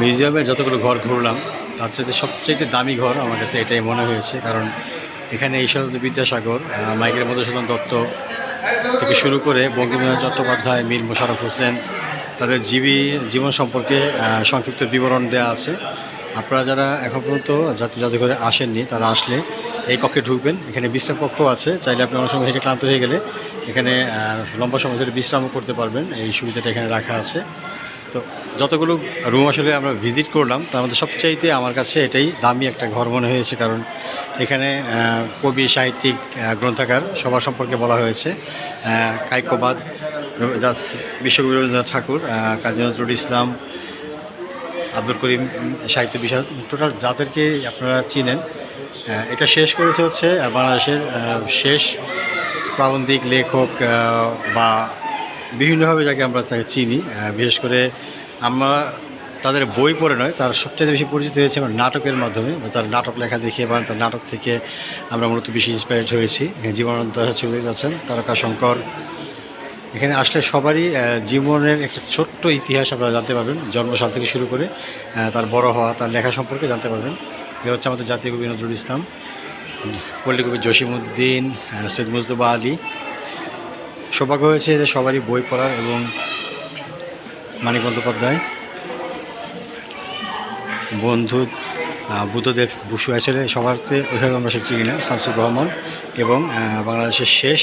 মিউজিয়ামের যতগুলো ঘর ঘুরলাম, তার চাইতে সবচেয়ে দামি ঘর আমার কাছে এটাই মনে হয়েছে। কারণ এখানে ঈশ্বরদী বিদ্যাসাগর মাইকেল মধুসূদন দত্ত থেকে শুরু করে বঙ্কিমচন্দ্র চট্টোপাধ্যায়, মীর মোশাররফ হোসেন, তাদের জীবী, জীবন সম্পর্কে সংক্ষিপ্ত বিবরণ দেওয়া আছে। আপনারা যারা এখন পর্যন্ত জাতীয় জাদুঘরে আসেননি, তারা আসলে এই কক্ষে ঢুকবেন। এখানে বিশ্রাম কক্ষ আছে, চাইলে আপনি অনেক সময় হেঁটে ক্লান্ত হয়ে গেলে এখানে লম্বা সময় ধরে বিশ্রামও করতে পারবেন। এই সুবিধাটা এখানে রাখা আছে। তো যতগুলো রুম আসলে আমরা ভিজিট করলাম তার মধ্যে সবচাইতে আমার কাছে এটাই দামি একটা ঘর মনে হয়েছে কারণ এখানে কবি সাহিত্যিক আহ, গ্রন্থাগার সবার সম্পর্কে বলা হয়েছে। কাইকোবাদ বিশ্বকবি রবীন্দ্রনাথ ঠাকুর কাজী নজরুল ইসলাম আব্দুল করিম সাহিত্য বিষয় টোটাল যাদেরকে আপনারা চিনেন এটা শেষ করেছে হচ্ছে বাংলাদেশের শেষ প্রাবন্ধিক লেখক বা বিভিন্নভাবে যাকে আমরা তাকে চিনি বিশেষ করে আমরা তাদের বই পড়ে নয়, তার সবচেয়ে বেশি পরিচিত হয়েছে আমরা নাটকের মাধ্যমে তার নাটক লেখা দেখে বা তার নাটক থেকে আমরা মূলত বেশি ইন্সপায়ার্ড হয়েছি। জীবনানন্দ ছবি আছেন, তারকা শঙ্কর। এখানে আসলে সবারই জীবনের একটা ছোট্ট ইতিহাস আপনারা জানতে পারবেন, জন্মসাল থেকে শুরু করে তার বড় হওয়া, তার লেখা সম্পর্কে জানতে পারবেন। এ হচ্ছে আমাদের জাতীয় কবি নজরুল ইসলাম পল্লী কবি জসিমউদ্দিন সৈয়দ মুজতবা আলী সৌভাগ্য হয়েছে যে সবারই বই পড়ার এবং মানিক বন্দ্যোপাধ্যায় বন্ধু বুদ্ধদেব বসু আছে সবারতে ওইভাবে আমরা সে চিনি না, শামসুর রহমান এবং বাংলাদেশের শেষ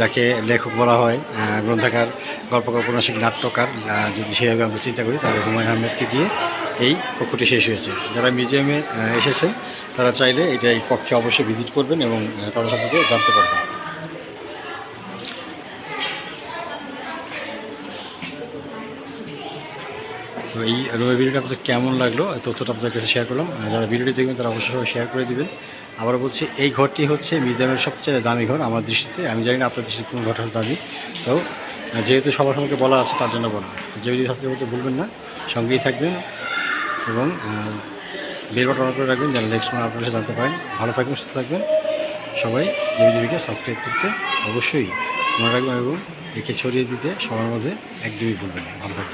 যাকে লেখক বলা হয় গ্রন্থাকার গল্পকার উপন্যাসিক নাট্যকার যদি সেভাবে আমরা চিন্তা করি, তাহলে হুমায়ুন আহমেদকে দিয়ে এই কক্ষটি শেষ হয়েছে। যারা মিউজিয়ামে এসেছেন, তারা চাইলে এটা এই কক্ষে অবশ্যই ভিজিট করবেন এবং তাদের সম্পর্কে জানতে পারবেন। তো এই ভিডিওটা আপনাদের কেমন লাগল? তথ্যটা আপনাদের কাছে শেয়ার করলাম। যারা ভিডিওটি দেখবেন, তারা অবশ্যই সবাই শেয়ার করে দেবেন। আবার বলছি, এই ঘরটি হচ্ছে মিউজিয়ামের সবচেয়ে দামি ঘর আমার দৃষ্টিতে। আমি জানি না আপনার দৃষ্টিতে কোন ঘরটা দামি। তো, যেহেতু সবার সম্পর্কে বলা আছে, তার জন্য বলা। যে ভিডিও সাবস্ক্রাইব করতে ভুলবেন না, সঙ্গেই থাকবেন এবং বেল বাটন অন করে রাখবেন যেন নেক্সট আপনারা এসে জানতে পারেন। ভালো থাকবেন, সুস্থ থাকবেন। সবাই দেবীদেবীকে সাবস্ক্রাইব করতে অবশ্যই মনে রাখবেন এবং একে ছড়িয়ে দিতে সবার মধ্যে একদমই ভুলবেন না। ভালো থাকবেন।